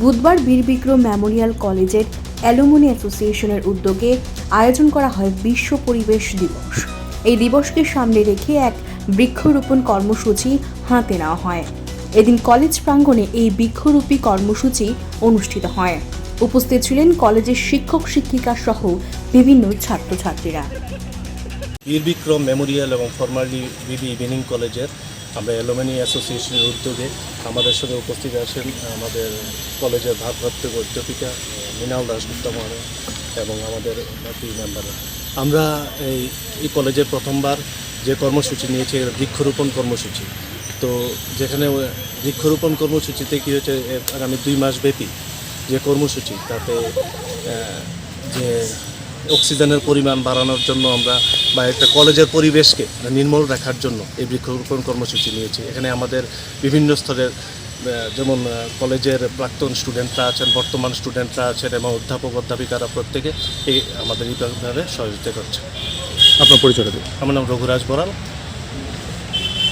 বুধবার বীরবিক্রম মেমোরিয়াল কলেজের অ্যালুমিনি অ্যাসোসিয়েশনের উদ্যোগে আয়োজন করা হয় বিশ্ব পরিবেশ দিবস। এই দিবসকে সামনে রেখে এক বৃক্ষরোপণ কর্মসূচি হাতে নেওয়া হয়। এদিন কলেজ প্রাঙ্গণে এই বৃক্ষরূপী কর্মসূচি অনুষ্ঠিত হয়। উপস্থিত ছিলেন কলেজের শিক্ষক, শিক্ষিকা সহ বিভিন্ন ছাত্রছাত্রীরা। বীর বিক্রম মেমোরিয়াল এবং ফরমালি বিবি ইভিনিং কলেজের আমরা অ্যালুমিনি অ্যাসোসিয়েশনের উদ্যোগে আমাদের সাথে উপস্থিত আছেন আমাদের কলেজের ভারপ্রাপ্ত অধ্যাপিকা মৃণাল দাসগুপ্তা মহারাজ এবং আমাদের বাকি মেম্বাররা আমরা এই এই কলেজে প্রথমবার যে কর্মসূচি নিয়েছি বৃক্ষরোপণ কর্মসূচি। তো যেখানে বৃক্ষরোপণ কর্মসূচিতে কী হয়েছে আগামী দুই মাস ব্যাপী যে কর্মসূচি, তাতে যে অক্সিজেনের পরিমাণ বাড়ানোর জন্য আমরা বা একটা কলেজের পরিবেশকে নির্মল রাখার জন্য এই বৃক্ষরোপণ কর্মসূচি নিয়েছি। এখানে আমাদের বিভিন্ন স্তরের যেমন কলেজের প্রাক্তন স্টুডেন্টরা আছেন বর্তমান স্টুডেন্টরা আছেন এবং অধ্যাপক অধ্যাপিকারা প্রত্যেকে এই আমাদের এইভাবে সহযোগিতা করছে আপনার পরিচয় আমার নাম রঘুরাজ বরাল।